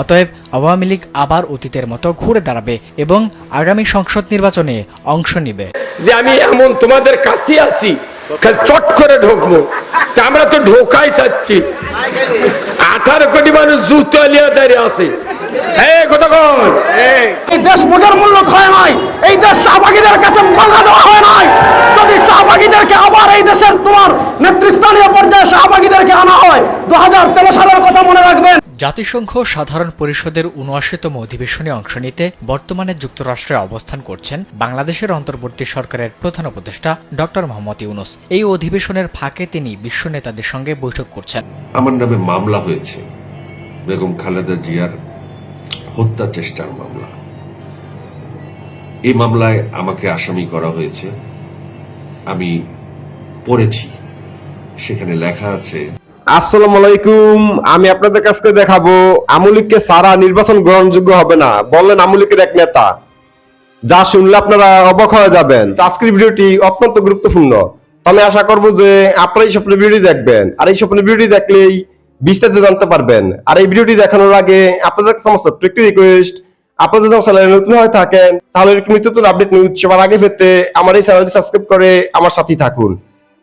অতএব আওয়ামী লীগ আবার অতীতের মতো ঘুরে দাঁড়াবে এবং আগামী সংসদ নির্বাচনে অংশ নেবে। যে আমি এমন তোমাদের কাছে আছি খালি চট করে ঢুকবো। আমরা তো ঢোকাই চাচ্ছি। আঠারো কোটি মানুষ জুতো লিয়ে দাঁড়িয়ে আছে। এই দেশ বোঝার মূল্য ক্ষয় হয় এই দেশ শাহবাগীদের কাছে বাধা দেওয়া হয় নাই যদি শাহবাগীদেরকে আবার এই দেশের তোমার নেতৃস্থানীয় পর্যায়ে শাহবাগীদেরকে আনা হয় দু হাজার তেরো সালের কথা মনে রাখবেন। জাতিসংঘ সাধারণ পরিষদের উনআশিতম অধিবেশনে অংশ নিতে বর্তমানে যুক্তরাষ্ট্রে অবস্থান করছেন বাংলাদেশের অন্তর্বর্তী সরকারের প্রধান উপদেষ্টা ডক্টর মোহাম্মদ ইউনুস। এই অধিবেশনের ফাঁকে তিনি বিশ্ব নেতাদের সঙ্গে বৈঠক করছেন। আমার নামে মামলা হয়েছে। বেগম খালেদা জিয়ার হত্যা চেষ্টার মামলা। এই মামলায় আমাকে আসামি করা হয়েছে। আমি পড়েছি। সেখানে লেখা আছে আসসালামু আলাইকুম, আমি আপনাদের কাছে দেখাবো আমলিককে সারা নির্বাচন গ্রহণযোগ্য হবে না, বললেন আমলিকের এক নেতা। যা শুনলে আপনারা অবাক হয়ে যাবেন। আজকের ভিডিওটি অত্যন্ত গুরুত্বপূর্ণ। আশা করব যে আপনারা এই স্বপ্নের ভিডিও দেখবেন। আর এই স্বপ্নের ভিডিও দেখলেই বিস্তারিত জানতে পারবেন। আর এই ভিডিওটি দেখানোর আগে আপনাদের সমস্ত একটি রিকোয়েস্ট আপনারা যদি চ্যানেলে নতুন হয়ে থাকেন, তাহলে এরকম নিত্য আপডেট নিউজ সবার আগে পেতে আমার এই চ্যানেলটি সাবস্ক্রাইব করে আমার সাথেই থাকুন।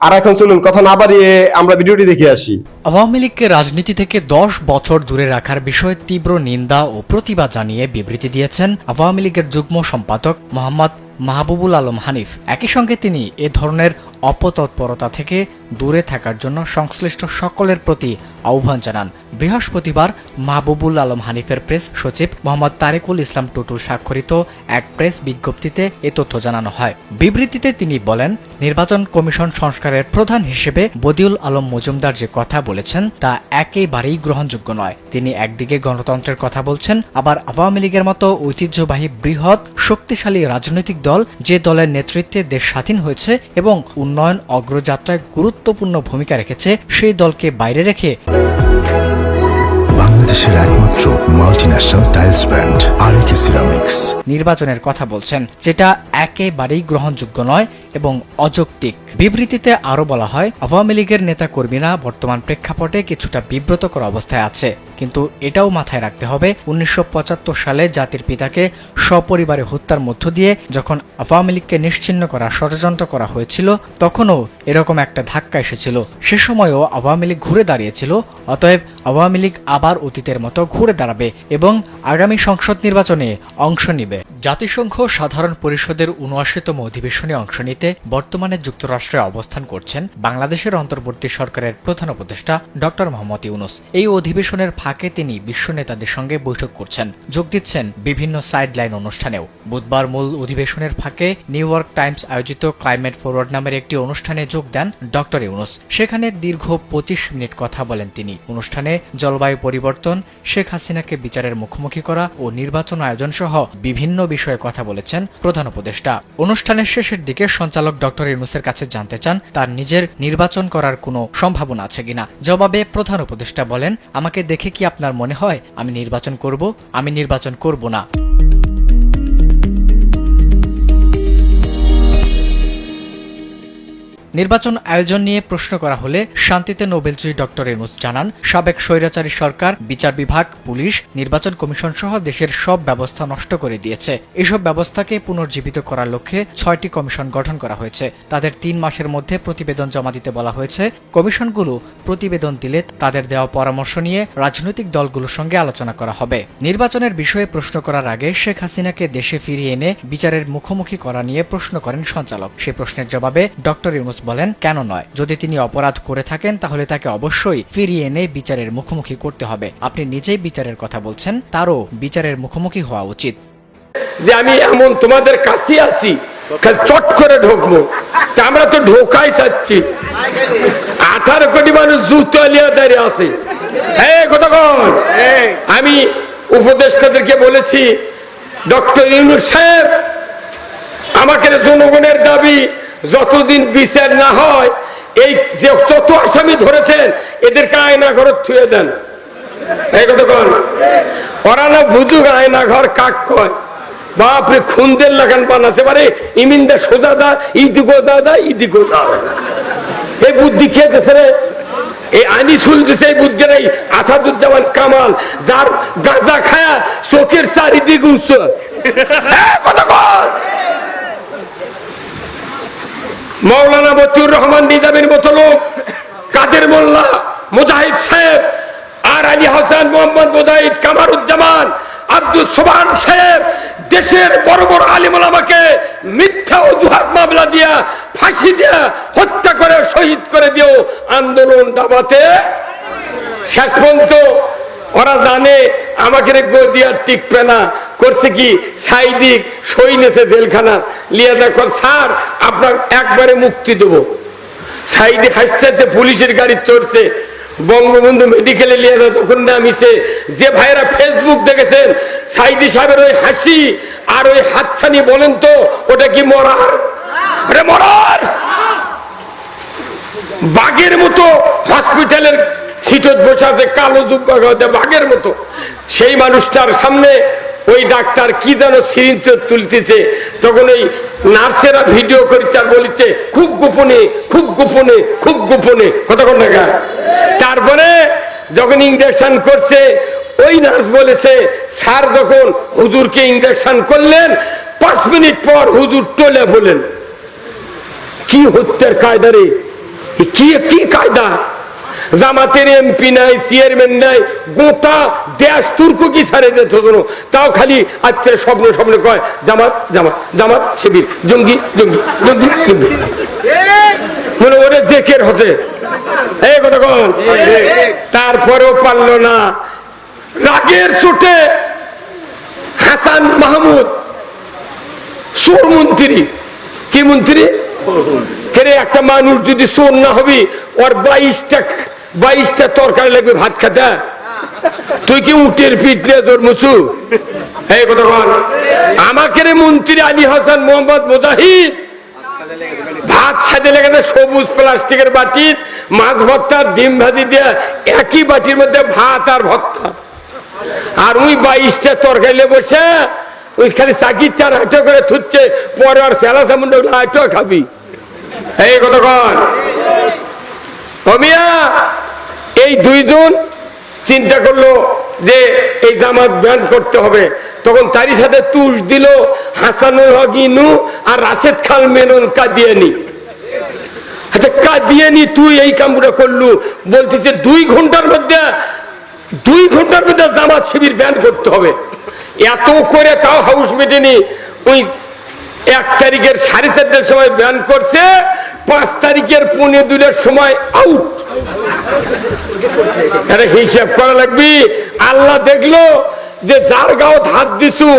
আর এখন চলুন, কথা না বাড়িয়ে আমরা ভিডিওটি দেখে আসি। আওয়ামী লীগকে রাজনীতি থেকে দশ বছর দূরে রাখার বিষয়ে তীব্র নিন্দা ও প্রতিবাদ জানিয়ে বিবৃতি দিয়েছেন আওয়ামী লীগের যুগ্ম সম্পাদক মোহাম্মদ মাহবুবুল আলম হানিফ। একই সঙ্গে তিনি এ ধরনের অপতৎপরতা থেকে দূরে থাকার জন্য সংশ্লিষ্ট সকলের প্রতি আহ্বান জানান। বৃহস্পতিবার মাহবুবুল আলম হানিফের প্রেস সচিব মোহাম্মদ তারেকুল ইসলাম টুটুল স্বাক্ষরিত এক প্রেস বিজ্ঞপ্তিতে এ তথ্য জানানো হয়। বিবৃতিতে তিনি বলেন, নির্বাচন কমিশন সংস্কারের প্রধান হিসেবে বদিউল আলম মজুমদার যে কথা বলেছেন তা একেবারেই গ্রহণযোগ্য নয়। তিনি একদিকে গণতন্ত্রের কথা বলছেন, আবার আওয়ামী লীগের মতো ঐতিহ্যবাহী বৃহৎ, শক্তিশালী রাজনৈতিক দল যে দলের নেতৃত্বে দেশ স্বাধীন হয়েছে এবং উন্নয়ন অগ্রযাত্রায় গুরুত্বপূর্ণ ভূমিকা রেখেছে সেই দলকে বাইরে রেখে। বাংলাদেশের একমাত্র multinational tiles brand RAK ceramics নির্বাচনের কথা বলছেন যেটা একেবারেই গ্রহণযোগ্য নয় এবং অযৌক্তিক। বিবৃতিতে আরও বলা হয় আওয়ামী লীগের নেতা কর্মীরা বর্তমান প্রেক্ষাপটে কিছুটা বিব্রতকর অবস্থায় আছে। কিন্তু এটাও মাথায় রাখতে হবে, উনিশশো পঁচাত্তর সালে জাতির পিতাকে সপরিবারে হত্যার মধ্য দিয়ে যখন আওয়ামী লীগকে নিশ্চিহ্ন করা, ষড়যন্ত্র করা হয়েছিল, তখনও এরকম একটা ধাক্কা এসেছিল। সে সময়ও আওয়ামী লীগ ঘুরে দাঁড়িয়েছিল, অতএব আওয়ামী লীগ আবার অতীতের মতো ঘুরে দাঁড়াবে এবং আগামী সংসদ নির্বাচনে অংশ নেবে। জাতিসংঘ সাধারণ পরিষদের উনআশিতম অধিবেশনে অংশ নিতে বর্তমানে যুক্তরাষ্ট্রে অবস্থান করছেন বাংলাদেশের অন্তর্বর্তী সরকারের প্রধান উপদেষ্টা ডক্টর মোহাম্মদ ইউনুস। এই অধিবেশনের ফাঁকে তিনি বিশ্ব নেতাদের সঙ্গে বৈঠক করছেন। যোগ দিচ্ছেন বিভিন্ন সাইডলাইন অনুষ্ঠানেও। বুধবার মূল অধিবেশনের ফাঁকে নিউ ইয়র্ক টাইমস আয়োজিত ক্লাইমেট ফরওয়ার্ড নামের একটি অনুষ্ঠানে যোগ দেন ডক্টর ইউনুস। সেখানে দীর্ঘ পঁচিশ মিনিট কথা বলেন তিনি। অনুষ্ঠানে জলবায়ু পরিবর্তন, শেখ হাসিনাকে বিচারের মুখোমুখি করা ও নির্বাচন আয়োজন সহ বিভিন্ন বিষয়ে কথা বলেছেন প্রধান উপদেষ্টা। অনুষ্ঠানের শেষের দিকে সঞ্চালক ডক্টর ইউনুসের কাছে জানতে চান, তার নিজের নির্বাচন করার কোনো সম্ভাবনা আছে কিনা। জবাবে প্রধান উপদেষ্টা বলেন, আমাকে দেখে কি আপনার মনে হয়? আমি নির্বাচন করব আমি নির্বাচন করব না। নির্বাচন আয়োজন নিয়ে প্রশ্ন করা হলে শান্তিতে নোবেলজয়ী ডক্টর ইউনুস জানান, সাবেক স্বৈরাচারী সরকার, বিচার বিভাগ, পুলিশ, নির্বাচন কমিশন সহ দেশের সব ব্যবস্থা নষ্ট করে দিয়েছে। এসব ব্যবস্থাকে পুনর্জীবিত করার লক্ষ্যে ছয়টি কমিশন গঠন করা হয়েছে। তাদের তিন মাসের মধ্যে প্রতিবেদন জমা দিতে বলা হয়েছে। কমিশনগুলো প্রতিবেদন দিলে তাদের দেওয়া পরামর্শ নিয়ে রাজনৈতিক দলগুলোর সঙ্গে আলোচনা করা হবে। নির্বাচনের বিষয়ে প্রশ্ন করার আগে শেখ হাসিনাকে দেশে ফিরিয়ে এনে বিচারের মুখোমুখি করা নিয়ে প্রশ্ন করেন সঞ্চালক। সে প্রশ্নের জবাবে ডক্টর ইউনুস বলেন, কেন নয়? যদি তিনি অপরাধ করে থাকেন, তাহলে তাকে অবশ্যই ফিরিয়ে এনে বিচারের মুখোমুখি করতে হবে। আপনি নিজেই বিচারের কথা বলছেন, তারও বিচারের মুখোমুখি হওয়া উচিত। যে আমি এমন তোমাদের কাছে আছি চট করে ঢুকবো। আমরা তো ঢোকাই চাচ্ছি। আঠারো কোটি মানুষ জুতো দাঁড়িয়ে আছে। আমি উপদেষ্টাদেরকে বলেছি, ডক্টর ইউনুস সাহেব, আমাকে জনগণের দাবি যতদিন বিচার না হয় এই যে যত আসামি ধরেছেন এদেরকে আয়না ঘরে থুয়ে দেন। আয়না ঘর দা এই বুদ্ধি রে? এই আনিসুল আসাদুজ্জামান কামাল যার গাঁজা খায়া চোখের চারিদিক উচ্চ হ্যাঁ, কথা। মৌলানা মতিউর রহমান নিজামের মতো লোক, কাদের মোল্লা, মুজাহিদ সাহেব, আর আলী হাসান মোহাম্মদ মুজাহিদ কামারুজ্জামান আব্দুল সোবান সাহেব, দেশের বড় বড় আলিমুল আমাকে মিথ্যা অজুহাত মামলা দিয়া, ফাঁসি দিয়া, হত্যা করে, শহীদ করে দিও আন্দোলন দাবাতে শেষ পর্যন্ত ওরা জানে আমাকে রে গদিয়া টিকবে না। করছে কি? সাইদিক সই নেছে জেলখানা। লিয়া দেখো, স্যার, আপনার একবারে মুক্তি দেবো। সাইদি হাসতে হাসতে পুলিশের গাড়ি চড়ছে। বঙ্গবন্ধু মেডিকেলে নিয়ে তখন নামিছে যে ভাইরা ফেসবুক দেখেছেন, সাইদি সাহেবের ওই হাসি আর ওই হাতছানি বলেন তো, ওটা কি মরার? মরার! বাঘের মতো হসপিটালের সিটত বসে আছে, কালো দুব্বা বাঘের মতো। সেই মানুষটার সামনে ওই ডাক্তার কি যেন সিরিঞ্জ তুলতেছে। তখন ওই নার্সেরা ভিডিও করেছে আর বলেছে, খুব গোপনে খুব গোপনে খুব গোপনে। কতক্ষণ টাকা তারপরে যখন ইঞ্জেকশন করছে, ওই নার্স বলেছে, স্যার যখন হুজুরকে ইঞ্জেকশন করলেন, পাঁচ মিনিট পর হুজুর টলে বলেন কি হত্যার কায়দা রে? কি কি কায়দা? জামাতের এমপি নাই চেয়ারম্যান নাই গোটা দেশ তুর্ক কি ছাড়ে যেত তাও খালি আজকের স্বপ্ন স্বপ্ন কয় জামাত জামাত জামাত শিবির জঙ্গি জঙ্গি জঙ্গি জঙ্গি। মনে করে জেকের হতে। এই কথা কন। তারপরেও পারল না। রাগের চোটে হাসান মাহমুদ সোর মন্ত্রী। কি মন্ত্রী? একটা মানুষ যদি সোর না হবি ওর বাইশটা বাইশটা তরকারি লাগবে, ভাত খেতে। তুই কি উটের পিঠলে তোর মুসু এই কথা বল আমাকে মন্ত্রী আলী হাসান মোহাম্মদ মুজাহিদ। ভাত সাজে লেগে সবুজ প্লাস্টিকের বাটির মাছ ভর্তা, ডিম ভাজি দিয়ে একই বাটির মধ্যে ভাত আর ভর্তা। আর ওই বাইশটা তরকারি বসে, ওই খালি চাকির চার হাঁটো করে থুচ্ছে, পরে আর স্যালা সামুন্ড হাঁটো খাবি। এই কতক্ষণ অমিয়া এই দুইজন চিন্তা করল যে এই জামাত ব্যান করতে হবে। তখন তারই সাথে তুষ দিল হাসানুল হক ইনু আর রাশেদ খান মেনন কাদিয়ানি। আচ্ছা কাদিয়ানি তুই এই কামটা করলু, বলতেছে দুই ঘণ্টার মধ্যে, দুই ঘণ্টার মধ্যে জামাত শিবির ব্যান করতে হবে। এত করে তাও হাউস মেটেনি ওই এক তারিখের সাড়ে চারটার সময় ব্যান করছে পাঁচ তারিখের পৌনে দুটার সময় আউট আরে হিসাব করা লাগবি। আল্লাহ দেখল যে যার গাও হাত দিছু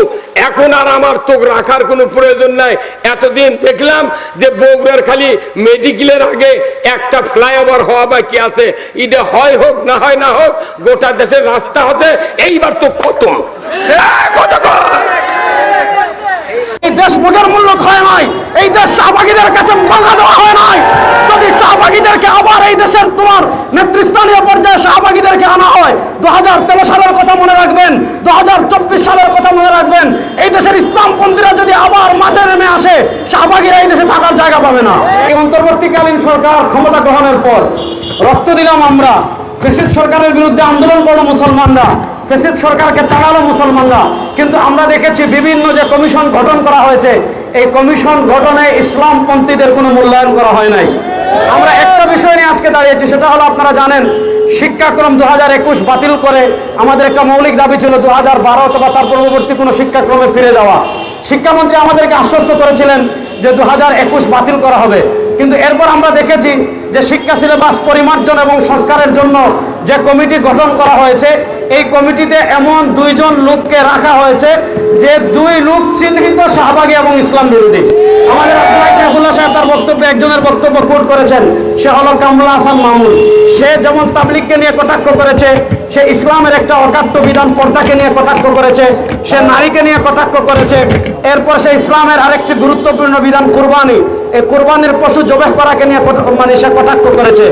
এখন আর আমার তোক রাখার কোনো প্রয়োজন নাই। এতদিন দেখলাম যে বগুড়ার খালি মেডিকেলের আগে একটা ফ্লাইওভার হওয়া বাকি আছে। এটা হয় হোক না হয় না হোক গোটা দেশের রাস্তা হতে এইবার তো হ্যাঁ, কত দেশ মুখের মূল্য ক্ষয় নয়। এই দেশ শাহবাগীদের কাছে বাধা দেওয়া হয় নাই। যদি শাহবাগীদেরকে আবার এই দেশের তোমার নেতৃস্থানীয় পর্যায়ে শাহবাগীদেরকে আনা হয় দু হাজার তেরো সালের কথা মনে রাখবেন দু হাজার চব্বিশ সালের কথা মনে রাখবেন, এই দেশের ইসলামপন্থীরা যদি আবার মাঠে নেমে আসে, শাহবাগীরা এই দেশে থাকার জায়গা পাবে না। এই অন্তর্বর্তীকালীন সরকার ক্ষমতা গ্রহণের পর রক্ত দিলাম আমরা। ফেসিদ সরকারের বিরুদ্ধে আন্দোলন করল মুসলমানরা। ফেসিদ সরকারকে তাড়ালো মুসলমানরা। কিন্তু আমরা দেখেছি বিভিন্ন যে কমিশন গঠন করা হয়েছে এই কমিশন গঠনে ইসলামপন্থীদের কোনো মূল্যায়ন করা হয় নাই। আমরা একটা বিষয় নিয়ে আজকে দাঁড়িয়েছি, সেটা হলো আপনারা জানেন, শিক্ষাক্রম দু হাজার একুশ বাতিল করে আমাদের একটা মৌলিক দাবি ছিল দু হাজার বারো অথবা তার পূর্ববর্তী কোনো শিক্ষাক্রমে ফিরে যাওয়া। শিক্ষামন্ত্রী আমাদেরকে আশ্বস্ত করেছিলেন যে দু হাজার একুশ বাতিল করা হবে। কিন্তু এরপর আমরা দেখেছি যে শিক্ষা সিলেবাস পরিমার্জন এবং সংস্কারের জন্য যে কমিটি গঠন করা হয়েছে এই কমিটিতে এমন দুইজন লোককে রাখা হয়েছে যে দুই লোক চিহ্নিত শাহবাগী এবং ইসলাম বিরোধী। আমাদের আব্দুল্লাহ সাহেব তার বক্তব্যে একজনের বক্তব্য কোট করেছেন, সে হলো কামরুল হাসান মাহমুদ সে যেমন তাবলিগকে নিয়ে কটাক্ষ করেছে, সে ইসলামের একটা অকাট্য বিধান পর্দাকে নিয়ে কটাক্ষ করেছে, সে নারীকে নিয়ে কটাক্ষ করেছে, এরপর সে ইসলামের আরেকটি গুরুত্বপূর্ণ বিধান কুরবানি। এই কুরবানির পশু জবেহ করাকে নিয়ে মানে সে কটাক্ষ করেছে।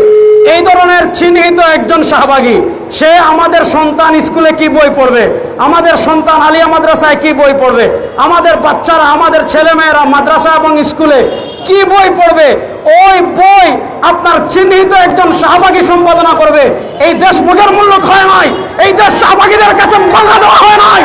এই ধরনের চিহ্নিত একজন সাহবাগী সে আমাদের সন্তান স্কুলে কি বই পড়বে? আমাদের সন্তান আলিয়া মাদ্রাসায় কি বই পড়বে? আমাদের বাচ্চারা, আমাদের ছেলেমেয়েরা মাদ্রাসা এবং স্কুলে কি বই পড়বে? ওই বই আপনার চিহ্নিত একজন শাহবাগী সম্পাদনা করবে। এই দেশ মুখের মূল্য ক্ষয় নয়, এই দেশ শাহবাগীদের কাছে বাংলা দেওয়া হয় নাই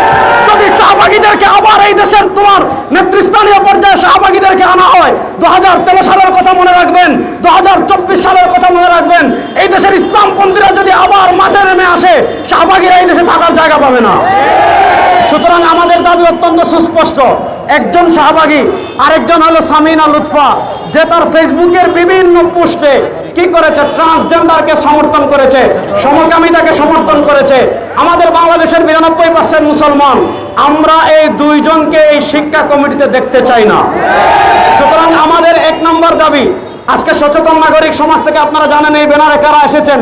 যদি শাহবাগীদেরকে আবার এই দেশের তোমার নেতৃস্থানীয় পর্যায়ে শাহবাগীদেরকে আনা হয় দু হাজার তেরো সালের কথা মনে রাখবেন দু হাজার চব্বিশ সালের কথা মনে রাখবেন, এই দেশের ইসলাম ইসলামপন্থীরা যদি আবার মাঠে নেমে আসে, শাহবাগীরা এই দেশে থাকার জায়গা পাবে না। সুতরাং আমাদের দাবি অত্যন্ত সুস্পষ্ট একজন শাহবাগী, আরেকজন হলো সামিনা লুৎফা, যে তার ফেসবুকের বিভিন্ন পোস্টে কি করেছে ট্রান্সজেন্ডারকে সমর্থন করেছে, সমকামিতাকে সমর্থন করেছে। আমাদের বাংলাদেশের বিরানব্বই পার্সেন্ট মুসলমান, আমরা এই দুইজনকে এই শিক্ষা কমিটিতে দেখতে চাই না। সুতরাং আমাদের এক নম্বর দাবি, আজকে সচেতন নাগরিক সমাজ থেকে আপনারা জানেন এই ব্যানারে কারা এসেছেন?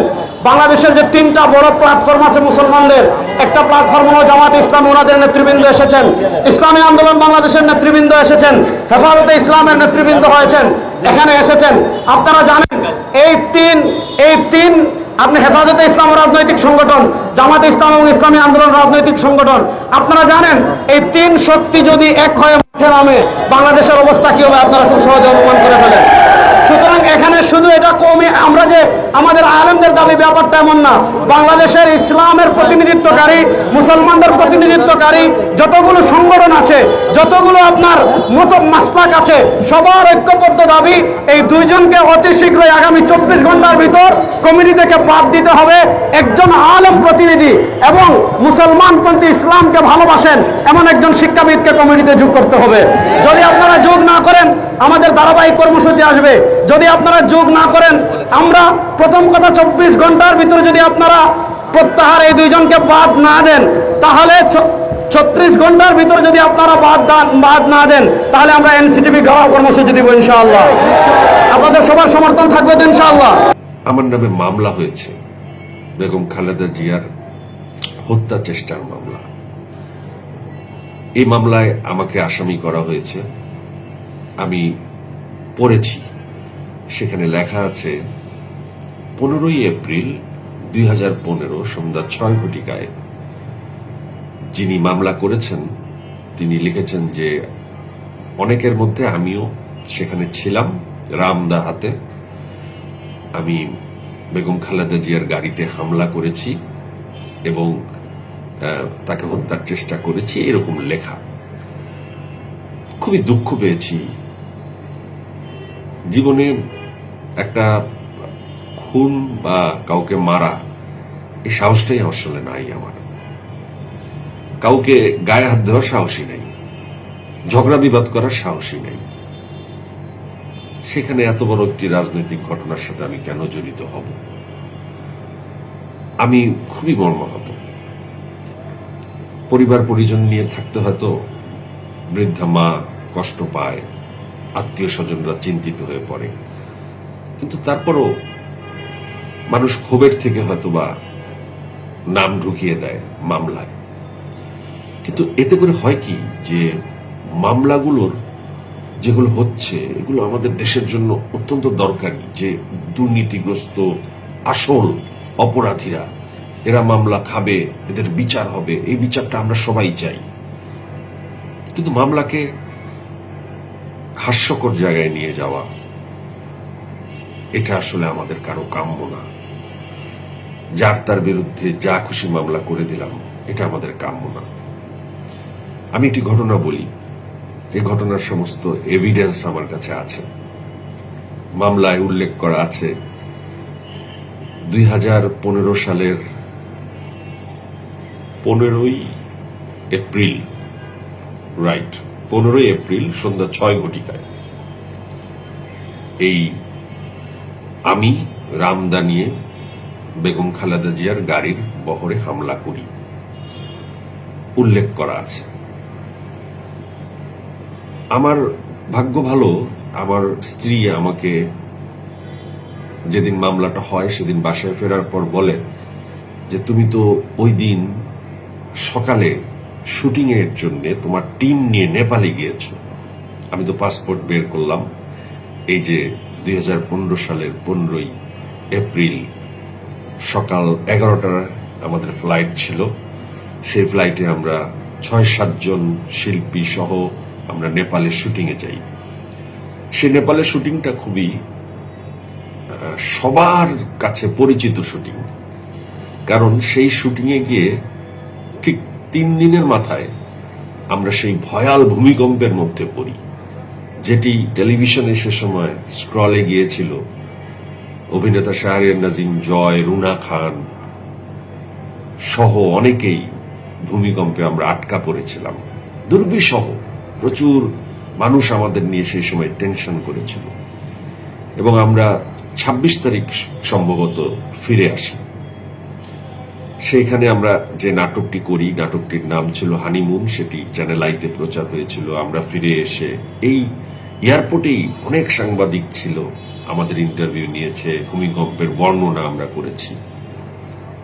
বাংলাদেশের যে তিনটা বড় প্ল্যাটফর্ম আছে মুসলমানদের, একটা প্ল্যাটফর্ম হলো জামাত ইসলাম, ওনাদের নেতৃবৃন্দ এসেছেন। ইসলামী আন্দোলন বাংলাদেশের নেতৃবৃন্দ এসেছেন, হেফাজতে ইসলামের নেতৃবৃন্দ হয়েছেন, এখানে এসেছেন। আপনারা জানেন, এই তিন এই তিন, আপনি হেফাজতে ইসলাম রাজনৈতিক সংগঠন, জামাত ইসলাম এবং ইসলামী আন্দোলন রাজনৈতিক সংগঠন, আপনারা জানেন, এই তিন শক্তি যদি এক হয়ে মাঠে নামে, বাংলাদেশের অবস্থা কি হবে? আপনারা খুব সহজে অনুমান করে ফেলেন। এখানে শুধু এটা কমে, আমরা যে আমাদের আলেমদের দাবি, ব্যাপারটা এমন না। বাংলাদেশের ইসলামের প্রতিনিধিত্বকারী, মুসলমানদের প্রতিনিধিত্বকারী, যতগুলো সংগঠন আছে, যতগুলো আপনার মত মাসলাক আছে, সবার ঐক্যবদ্ধ দাবি, এই দুইজনকে অতি শীঘ্রই আগামী চব্বিশ ঘণ্টার ভিতর কমিটি থেকে বাদ দিতে হবে। একজন আলেম প্রতিনিধি এবং মুসলমানপন্থী ইসলামকে ভালোবাসেন, এমন একজন শিক্ষাবিদকে কমিটিতে যোগ করতে হবে। যদি আপনারা যোগ না করেন, আমাদের ধারাবাহিক কর্মসূচি আসবে। যদি আপনারা যোগ না করেন, আমরা প্রথম কথা চব্বিশ ঘণ্টার ভিতরে যদি আপনারা প্রত্যাহার এই দুইজনকে বাদ না দেন, তাহলে ছত্রিশ ঘণ্টার ভিতরে যদি আপনারা বাদ বাদ না দেন, তাহলে আমরা এনসিটিভি গাওয়া কর্মসূচি দিব ইনশাআল্লাহ। আপনাদের সবার সমর্থন থাকবে তো ইনশাআল্লাহ। আমার নামে মামলা হয়েছে, বেগম খালেদা জিয়ার হত্যা চেষ্টার মামলা। এই মামলায় আমাকে আসামি করা হয়েছে। আমি পড়েছি। সেখানে লেখা আছে, পনেরোই এপ্রিল দুই হাজার পনেরো সন্ধ্যা ছয় ঘটিকায়। যিনি মামলা করেছেন, তিনি লিখেছেন যে, অনেকের মধ্যে আমিও সেখানে ছিলাম, রামদা হাতে। আমি বেগম খালেদা জিয়ার গাড়িতে হামলা করেছি এবং তাকে হত্যার চেষ্টা করেছি। এরকম লেখা। খুবই দুঃখ পেয়েছি জীবনে একটা খুন বা কাউকে মারা এই সাহসটাই আসলে নাই আমার। কাউকে গায়ে হাত দেওয়ার সাহসী নেই। ঝগড়া বিবাদ করার সাহসী নেই। সেখানে এত বড় একটি রাজনৈতিক ঘটনার সাথে আমি কেন জড়িত হব? আমি খুবই মর্মাহত। পরিবার পরিজন নিয়ে থাকতে হয়তো বৃদ্ধা মা কষ্ট পায় আত্মীয় স্বজনরা চিন্তিত হয়ে পড়ে। কিন্তু তারপরও মানুষ ক্ষোভের থেকে হয়তোবা নাম ঢুকিয়ে দেয় মামলায়। কিন্তু এতে করে হয় কি যে মামলাগুলোর যেগুলো হচ্ছে, এগুলো আমাদের দেশের জন্য অত্যন্ত দরকারি। যে দুর্নীতিগ্রস্ত আসল অপরাধীরা, এরা মামলা খাবে, এদের বিচার হবে, এই বিচারটা আমরা সবাই চাই। কিন্তু মামলাকে হাস্যকর জায়গায় নিয়ে যাওয়া, এটা আসলে আমাদের কারও কাম্য না। যার তার বিরুদ্ধে যা খুশি মামলা করে দিলাম, এটা আমাদের কাম্য না। আমি একটি ঘটনা বলি। যে ঘটনার সমস্ত এভিডেন্স আমার কাছে আছে। মামলায় উল্লেখ করা আছে, দুই হাজার পনেরো সালের পনেরোই এপ্রিল, রাইট। পনেরোই এপ্রিল সন্ধ্যা ছয় ঘটিকায়। এই আমি রামদা নিয়ে বেগম খালেদা জিয়ার গাড়ির বহরে হামলা করি। উল্লেখ করা আছে। আমার ভাগ্য ভালো, আমার স্ত্রী আমাকে যেদিন মামলাটা হয় সেদিন বাসায় ফেরার পর বলে যে, তুমি তো ওই দিন সকালে শুটিং এর জন্য তোমার টিম নিয়ে নেপালে গিয়েছো। আমি তো পাসপোর্ট বের করলাম। এই যে দুই হাজার পনেরো সালের পনেরোই এপ্রিল সকাল এগারোটার আমাদের ফ্লাইট ছিল। সেই ফ্লাইটে আমরা ছয় সাতজন শিল্পী সহ আমরা নেপালে শুটিংয়ে যাই। সেই নেপালের শুটিংটা খুবই সবার কাছে পরিচিত শুটিং। কারণ সেই শুটিংয়ে গিয়ে ঠিক তিন দিনের মাথায় আমরা সেই ভয়াল ভূমিকম্পের মধ্যে পড়ি, যেটি টেলিভিশনে সে সময় স্ক্রলে গিয়েছিল। অভিনেতা শাহরিয়ার নাজিম, জয়, রুনা খান সহ অনেকেই ভূমিকম্পে আমরা আটকা পড়েছিলাম। দুর্বিসহ প্রচুর মানুষ আমাদের নিয়ে সেই সময় টেনশন করেছিল। এবং আমরা ২৬ তারিখ সম্ভবত ফিরে আসি সেইখানে আমরা যে নাটকটি করি, নাটকটির নাম ছিল হানিমুন, সেটি চ্যানেল আইতে প্রচার হয়েছিল। আমরা ফিরে এসে এই এয়ারপোর্টেই অনেক সাংবাদিক ছিল, আমাদের ইন্টারভিউ নিয়েছে, ভূমিকম্পের বর্ণনা আমরা করেছি।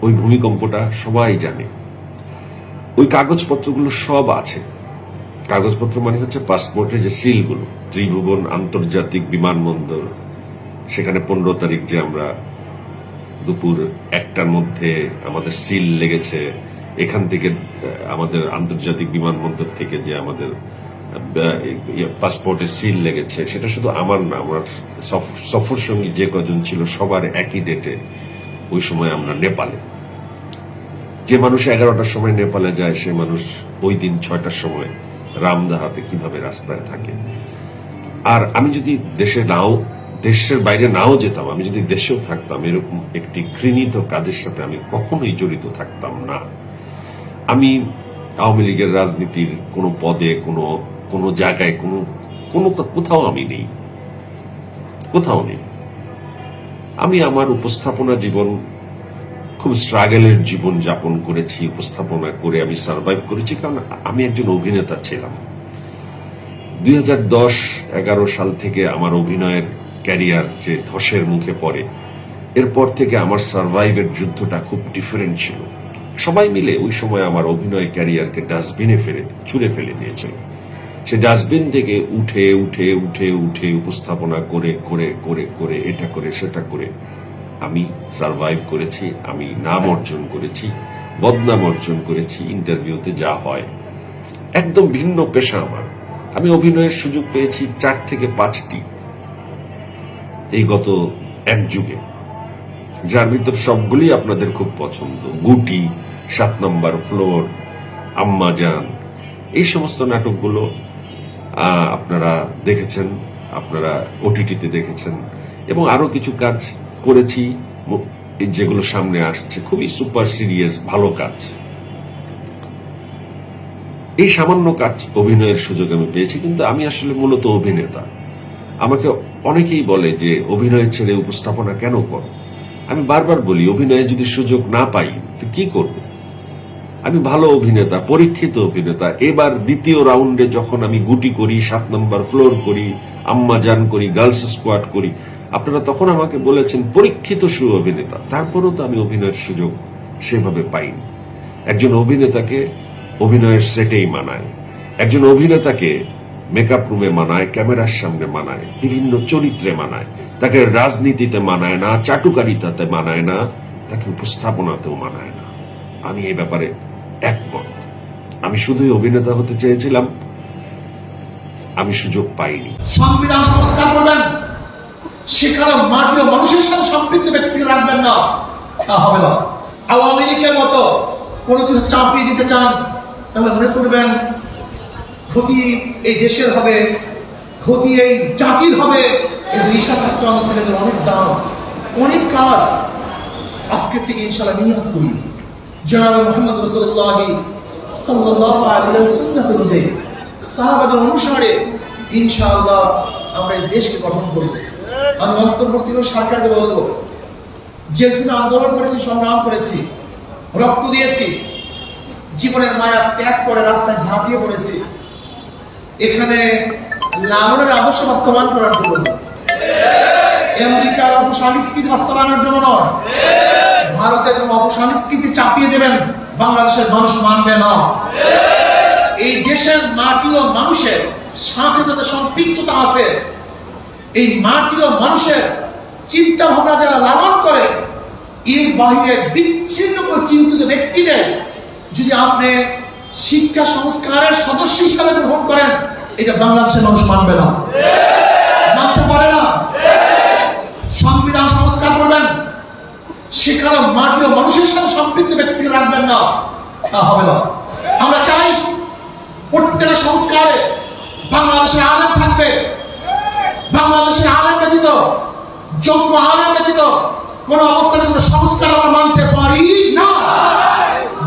ওই ভূমিকম্পটা সবাই জানে। ওই কাগজপত্রগুলো সব আছে। কাগজপত্র মানে হচ্ছে পাসপোর্টের যে সিলগুলো, ত্রিভুবন আন্তর্জাতিক বিমানবন্দর, সেখানে পনেরো তারিখ যে আমরা দুপুর একটার মধ্যে আমাদের সিল লেগেছে। এখান থেকে আমাদের আন্তর্জাতিক বিমানবন্দর থেকে যে আমাদের পাসপোর্টের সিল লেগেছে, সেটা শুধু আমার না, আমার সফ- সফর সঙ্গী যে কজন ছিল সবার একই ডেটে ওই সময় আমরা নেপালে। যে মানুষ এগারোটার সময় নেপালে যায়, সে মানুষ ওই দিন ছয়টার সময় রামদাহাতে কীভাবে রাস্তায় থাকে। আর আমি যদি দেশে নাও দেশের বাইরে নাও যেতাম, আমি যদি দেশেও থাকতাম, এরকম একটি ঘৃণিত কাজের সাথে আমি কখনোই জড়িত থাকতাম না। আমি আওয়ামী লীগের রাজনীতির কোনো পদে, কোনো কোনো জায়গায়, কোনো কোনো কোথাও আমি নেই। কোথাও নেই। আমি আমার উপস্থাপনা জীবন, খুব স্ট্রাগলের জীবন যাপন করেছি, উপস্থাপনা করে আমি সার্ভাইভ করেছি, কারণ আমি একজন অভিনেতা ছিলাম। দুই হাজার দশ, এগারো সাল থেকে আমার অভিনয়ের ক্যারিয়ার যে ধসের মুখে পড়ে, এরপর থেকে আমার সার্ভাইভের যুদ্ধটা খুব ডিফারেন্ট ছিল। সবাই মিলে ওই সময় আমার অভিনয় ক্যারিয়ারকে ডাস্টবিনে ফেলে, ছুঁড়ে ফেলে দিয়েছিল। সে ডাস্টবিন থেকে উঠে উঠে উঠে উঠে উপস্থাপনা করে করে করে করে, এটা করে, সেটা করে আমি সার্ভাইভ করেছি, আমি নাম অর্জন করেছি, বদনাম অর্জন করেছি, ইন্টারভিউতে যা হয়। একদম ভিন্ন পেশা আমার। আমি অভিনয়ের সুযোগ পেয়েছি চার থেকে পাঁচটি। এই গত এক যুগে, যার ভিতর সবগুলি আপনাদের খুব পছন্দ। গুটি, সাত নম্বর ফ্লোর, আম্মাজান, এই সমস্ত নাটকগুলো আপনারা দেখেছেন, আপনারা ওটিটিতে দেখেছেন, এবং আরও কিছু কাজ করেছি যেগুলো সামনে আসছে। খুবই সুপার সিরিয়াস, ভালো কাজ। এই সামান্য কাজ অভিনয়ের সুযোগ আমি পেয়েছি, কিন্তু আমি আসলে মূলত অভিনেতা। আমাকে অনেকেই বলে যে, অভিনয় ছেড়ে উপস্থাপনা কেন করো? আমি বারবার বলি, অভিনয়ে যদি সুযোগ না পাই, তো কি করব? আমি ভালো অভিনেতা, পরীক্ষিত অভিনেতা, এবার দ্বিতীয় রাউন্ডে যখন আমি গুটি করি, সাত নম্বর ফ্লোর করি, আম্মা জান করি, গার্লস স্কোয়াড করি, আপনারা তখন আমাকে বলেছেন, পরীক্ষিত সু অভিনেতা। তারপরেও তো আমি অভিনয়ের সুযোগ সেভাবে পাইনি। একজন অভিনেতাকে অভিনয়ের সেটেই মানায়। একজন অভিনেতাকে মেকআপ রুমে মানায়, ক্যামেরার সামনে মানায়, বিভিন্ন চরিত্রে মানায়। তাকে রাজনীতিতে মানায় না, চাটুকারিতাতে মানায় না, তাকে উপস্থাপনাতেও মানায় না। আমি এই ব্যাপারে একমত। আমি শুধুই অভিনেতা হতে চেয়েছিলাম। আমি সুযোগ পাইনি। সংবিধান সংস্কার করবেন সেখানে মাটি ও মানুষের সাথে সম্পৃক্ত ব্যক্তিকে রাখবেন না। তা হবে না। আওয়ামী লীগের মতো কোনো কিছু চাপিয়ে দিতে চান, তাহলে মনে করবেন ক্ষতি এই দেশের হবে, ক্ষতি এই জাতির হবে। এই রিক্সা ছাত্র আন্দোলনের অনেক দাম, অনেক কাজ আজকের থেকে ইনশাল্লাহ নিয়াত করি। জনাব মোহাম্মদ রসুল্লাহ অনুযায়ী সাহাবাদের অনুসারে ইনশাআল্লাহ আমরা এই দেশকে গঠন করব। আমি অন্তর্বর্তী সরকারকে বলব যে জন্য আন্দোলন করেছি, সংগ্রাম করেছি, রক্ত দিয়েছি, জীবনের মায়া ত্যাগ করে রাস্তায় ঝাঁপিয়ে পড়েছি এখানে লালনের আদর্শ বাস্তবায়ন করার জন্য আমেরিকার অপসংস্কৃতি বাস্তবায়নের জন্য নয়। ভারতের কোনো অপসংস্কৃতি চাপিয়ে দেবেন, বাংলাদেশের মানুষ মানবে না। এই দেশের মাটি ও মানুষের সাথে যাতে সম্পৃক্ততা আছে। এই মাটি ও মানুষের চিন্তা ভাবনা যারা লালন করে, এর বাহিরে বিচ্ছিন্ন করে চিন্তিত ব্যক্তিদের যদি আপনি শিক্ষা সংস্কারের সদস্য হিসাবে গ্রহণ করেন, এটা বাংলাদেশের মানুষ মানবে না। মানতে পারে না। সংবিধান সংস্কার করবেন সেখানে মাটি ও মানুষের সাথে সম্পৃক্ত ব্যক্তিকে রাখবেন না, তা হবে না। আমরা চাই প্রত্যেকটা সংস্কারে বাংলাদেশের আলেম থাকবে। বাংলাদেশের আলেম ব্যতীত, যোগ্য আলেম ব্যতীত কোন অবস্থাতে কোনো সংস্কার আমরা মানতে পারি না।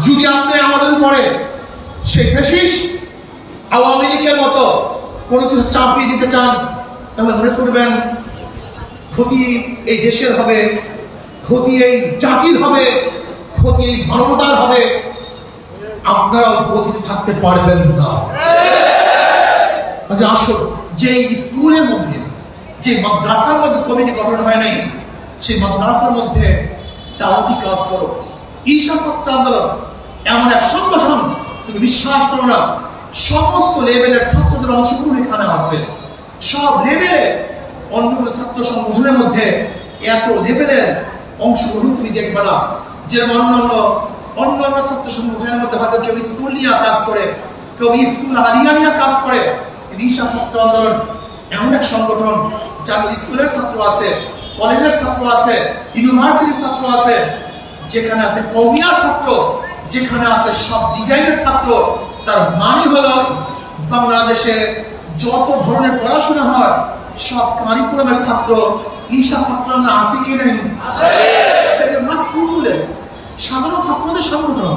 যদি আপনি আমাদের উপরে সেই ফেসিস আওয়ামী লীগের মতো কোনো কিছু চাপিয়ে দিতে চান, তাহলে মনে করবেন ক্ষতি এই দেশের হবে, ক্ষতি এই জাতির হবে, ক্ষতি এই মানবতার হবে। আপনারা উপস্থিত থাকতে পারবেন না। আচ্ছা আসো যে স্কুলের মধ্যে, যে মাদ্রাসার মধ্যে কমিটি গঠন হয় নাই, সেই মাদ্রাসার মধ্যে দাওয়াতি কাজ করো। ঈশা ছাত্র আন্দোলন, এমন এক সংগঠন তুমি বিশ্বাস করো না। সমস্ত লেভেলের ছাত্রদের অংশগ্রহণ এখানে আছে। সব লেভেলে অন্য ছাত্র সংগঠনের মধ্যে এত লেভেলের অংশগ্রহণ তুমি দেখবে না। যে অন্যান্য অন্যান্য ছাত্র সংগঠনের মধ্যে হয়তো কেউ স্কুল নিয়ে কাজ করে, কেউ স্কুল আলিয়া নিয়ে কাজ করে। দিশা ছাত্র আন্দোলন এমন এক সংগঠন, যার স্কুলের ছাত্র আছে কলেজের ছাত্র আছে ইউনিভার্সিটির ছাত্র আছে, যেখানে আছে কমিয়ার ছাত্র। যেখানে আছে সব ডিজাইনের ছাত্র তার মানে হলো বাংলাদেশে যত ধরনের পড়াশোনা হয় সব কারিকুলামের ছাত্র ঈশা ছাত্র আমরা আছে কি নেই? সাধারণ ছাত্রদের সংগঠন।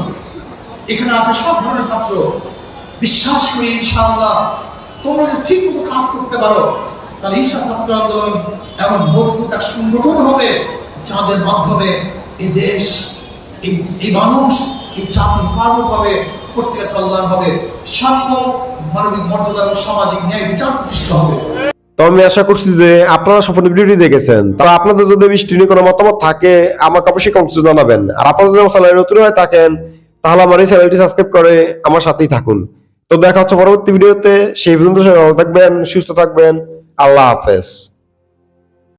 এখানে আছে সব ধরনের ছাত্র। বিশ্বাস করি ইনশাআল্লাহ তোমরা যদি ঠিক মতো কাজ করতে পারো তাহলে ঈশা ছাত্র আন্দোলন এমন মজবুত এক সংগঠন হবে যাদের মাধ্যমে এই দেশ এই এই মানুষ এই জাতি হেফাজত হবে প্রত্যেকের কল্যাণ হবে, সাম্য, মানবিক মর্যাদা এবং সামাজিক ন্যায় বিচার প্রতিষ্ঠা হবে। তো আমি আশা করছি যে আপনারা সম্পূর্ণ ভিডিওটি দেখেছেন। তো আপনাদের যদি বৃষ্টি কোনো মতামত থাকে, আমাকে অবশ্যই কমেন্টে জানাবেন। আর আপনারা যদি আমার চ্যানেলে নতুন হয়ে থাকেন, তাহলে আমার এই চ্যানেলটি সাবস্ক্রাইব করে আমার সাথেই থাকুন। তো দেখা হচ্ছে পরবর্তী ভিডিওতে, সেই পর্যন্ত ভালো থাকবেন, সুস্থ থাকবেন, আল্লাহ হাফেজ।